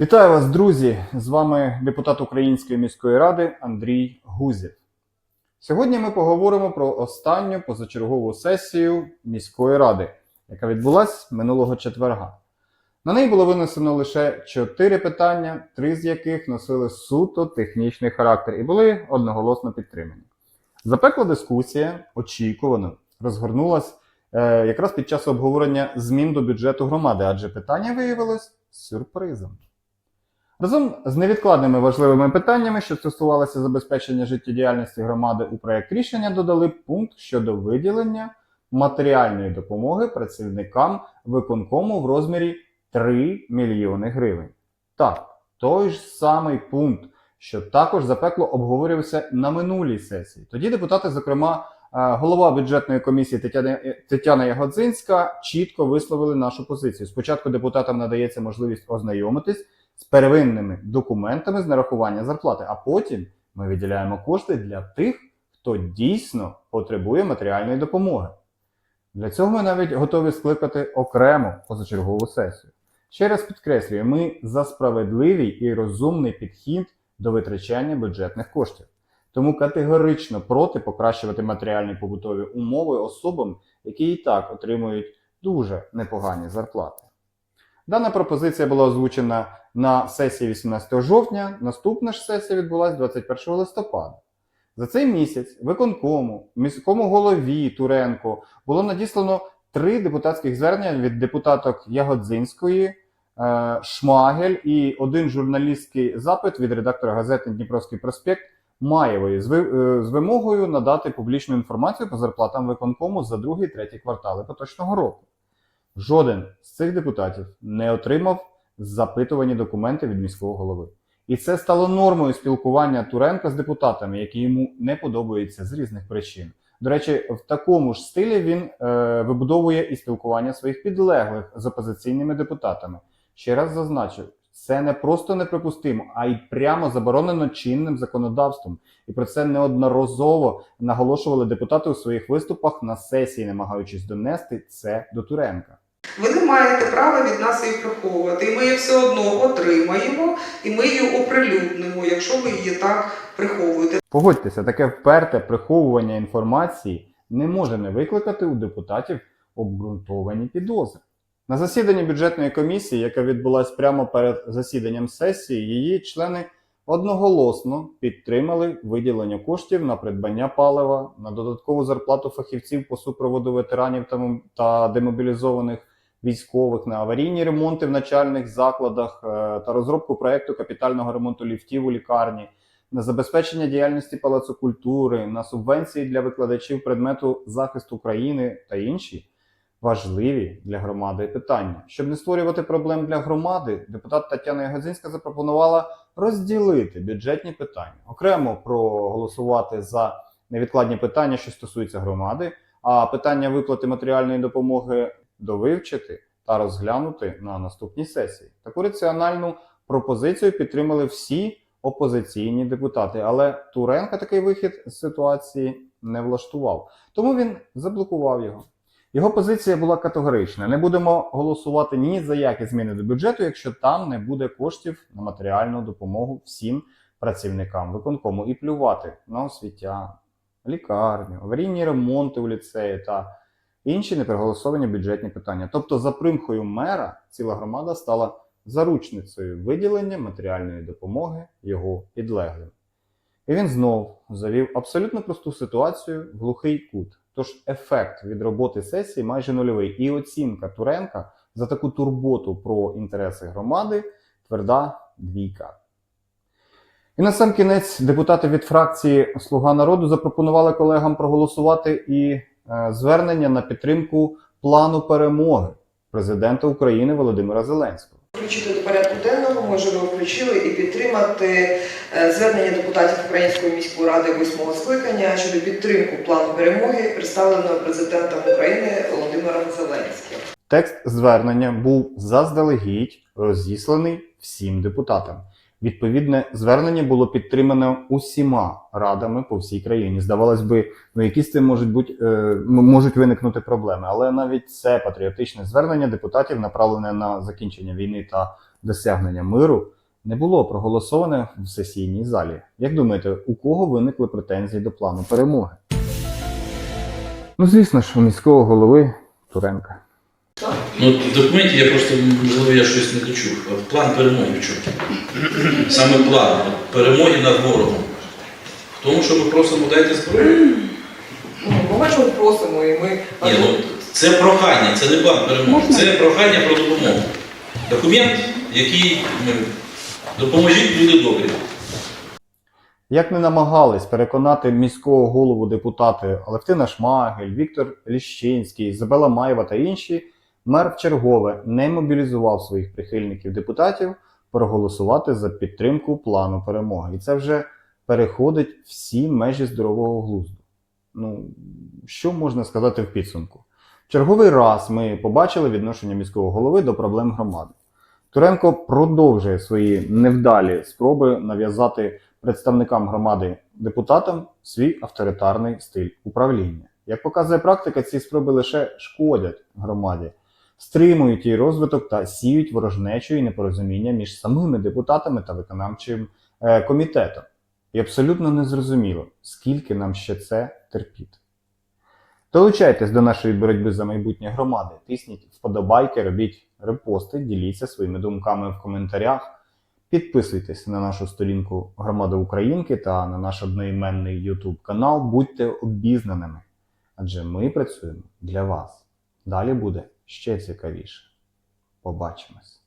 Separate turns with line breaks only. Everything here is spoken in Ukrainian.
Вітаю вас, друзі! З вами депутат Української міської ради Андрій Гузєв. Сьогодні ми поговоримо про останню позачергову сесію міської ради, яка відбулась минулого четверга. На неї було винесено лише чотири питання, три з яких носили суто технічний характер і були одноголосно підтримані. Запекла дискусія очікувано розгорнулась е, якраз під час обговорення змін до бюджету громади, адже питання виявилось сюрпризом. Разом з невідкладними важливими питаннями, що стосувалися забезпечення життєдіяльності громади, у проєкт рішення додали пункт щодо виділення матеріальної допомоги працівникам виконкому в розмірі 3 мільйони гривень. Так, той ж самий пункт, що також запекло обговорювався на минулій сесії. Тоді депутати, зокрема, е, голова бюджетної комісії Тетяна, Тетяна Ягодзинська, чітко висловили нашу позицію. Спочатку депутатам надається можливість ознайомитись з первинними документами з нарахування зарплати, а потім ми виділяємо кошти для тих, хто дійсно потребує матеріальної допомоги. Для цього ми навіть готові скликати окрему позачергову сесію. Ще раз підкреслюю, ми за справедливий і розумний підхід до витрачання бюджетних коштів. Тому категорично проти покращувати матеріальні побутові умови особам, які і так отримують дуже непогані зарплати. Дана пропозиція була озвучена на сесії 18 жовтня. Наступна ж сесія відбулася 21 листопада. За цей місяць виконкому, міському голові Туренко було надіслано три депутатських звернення від депутаток Ягодзинської, е, Шмагель і один журналістський запит від редактора газети Дніпровський проспект Маєвої е, з вимогою надати публічну інформацію по зарплатам виконкому за другий третій квартали поточного року. Жоден з цих депутатів не отримав запитувані документи від міського голови. І це стало нормою спілкування Туренка з депутатами, які йому не подобаються з різних причин. До речі, в такому ж стилі він е, вибудовує і спілкування своїх підлеглих з опозиційними депутатами. Ще раз зазначу, це не просто неприпустимо, а й прямо заборонено чинним законодавством. І про це неодноразово наголошували депутати у своїх виступах на сесії, намагаючись донести це до Туренка.
Ви не маєте права від нас її приховувати. І ми її все одно отримаємо, і ми її оприлюднимо, якщо ви її так приховуєте.
Погодьтеся, таке вперте приховування інформації не може не викликати у депутатів обґрунтовані підозри. На засіданні бюджетної комісії, яка відбулась прямо перед засіданням сесії, її члени одноголосно підтримали виділення коштів на придбання палива, на додаткову зарплату фахівців по супроводу ветеранів та демобілізованих військових, на аварійні ремонти в начальних закладах е, та розробку проекту капітального ремонту ліфтів у лікарні на забезпечення діяльності Палацу культури, на субвенції для викладачів предмету захисту України та інші важливі для громади питання. Щоб не створювати проблем для громади, депутат Тетяна Ягодзинська запропонувала розділити бюджетні питання, окремо проголосувати за невідкладні питання, що стосуються громади, а питання виплати матеріальної допомоги довивчити та розглянути на наступній сесії. Таку раціональну пропозицію підтримали всі опозиційні депутати, але Туренка такий вихід з ситуації не влаштував. Тому він заблокував його. Його позиція була категорична: не будемо голосувати ні за які зміни до бюджету, якщо там не буде коштів на матеріальну допомогу всім працівникам виконкому і плювати на освіття, лікарню, аварійні ремонти у ліцеї та інші непроголосовані бюджетні питання. Тобто, за примхою мера ціла громада стала заручницею виділення матеріальної допомоги його підлеглим. І він знов завів абсолютно просту ситуацію в глухий кут. Тож ефект від роботи сесії майже нульовий. І оцінка Туренка за таку турботу про інтереси громади тверда двійка. І на сам кінець депутати від фракції Слуга народу запропонували колегам проголосувати і звернення на підтримку плану перемоги президента України Володимира Зеленського.
Включити до порядку денного, його включили і підтримати е, звернення депутатів Української міської ради восьмого скликання щодо підтримку плану перемоги, представленого президентом України Володимиром Зеленським.
Текст звернення був заздалегідь розісланий всім депутатам. Відповідне звернення було підтримано усіма радами по всій країні. Здавалось би, ну з цим можуть бути е, можуть виникнути проблеми. Але навіть це патріотичне звернення депутатів, направлене на закінчення війни та досягнення миру не було проголосоване в сесійній залі. Як думаєте, у кого виникли претензії до плану перемоги? Ну, звісно ж, у міського голови Туренка.
Ну, в документі я просто, можливо, я щось не дочув. План перемоги в чому? Саме план перемоги над ворогом. В тому, що ми просимо дайте зброю.
Ну, ми просимо, і ми
Ні, ну це прохання, це не план перемоги, це прохання про допомогу. Документ, який ну, допоможіть, люди добрі.
Як не намагались переконати міського голову депутати Алевтина Шмагель, Віктор Ліщинський, Ізабела Маєва та інші, мер вчергове не мобілізував своїх прихильників депутатів проголосувати за підтримку плану перемоги. І це вже переходить всі межі здорового глузду. Ну, що можна сказати в підсумку? Черговий раз ми побачили відношення міського голови до проблем громади. Туренко продовжує свої невдалі спроби нав'язати представникам громади депутатам свій авторитарний стиль управління. Як показує практика, ці спроби лише шкодять громаді, стримують її розвиток та сіють ворожнечу і непорозуміння між самими депутатами та виконавчим е, комітетом. І абсолютно незрозуміло, скільки нам ще це терпіти. Долучайтесь до нашої боротьби за майбутнє громади, тисніть вподобайки, робіть репости, діліться своїми думками в коментарях. Підписуйтесь на нашу сторінку Громада Українки та на наш одноіменний YouTube канал. Будьте обізнаними, адже ми працюємо для вас. Далі буде ще цікавіше. Побачимось!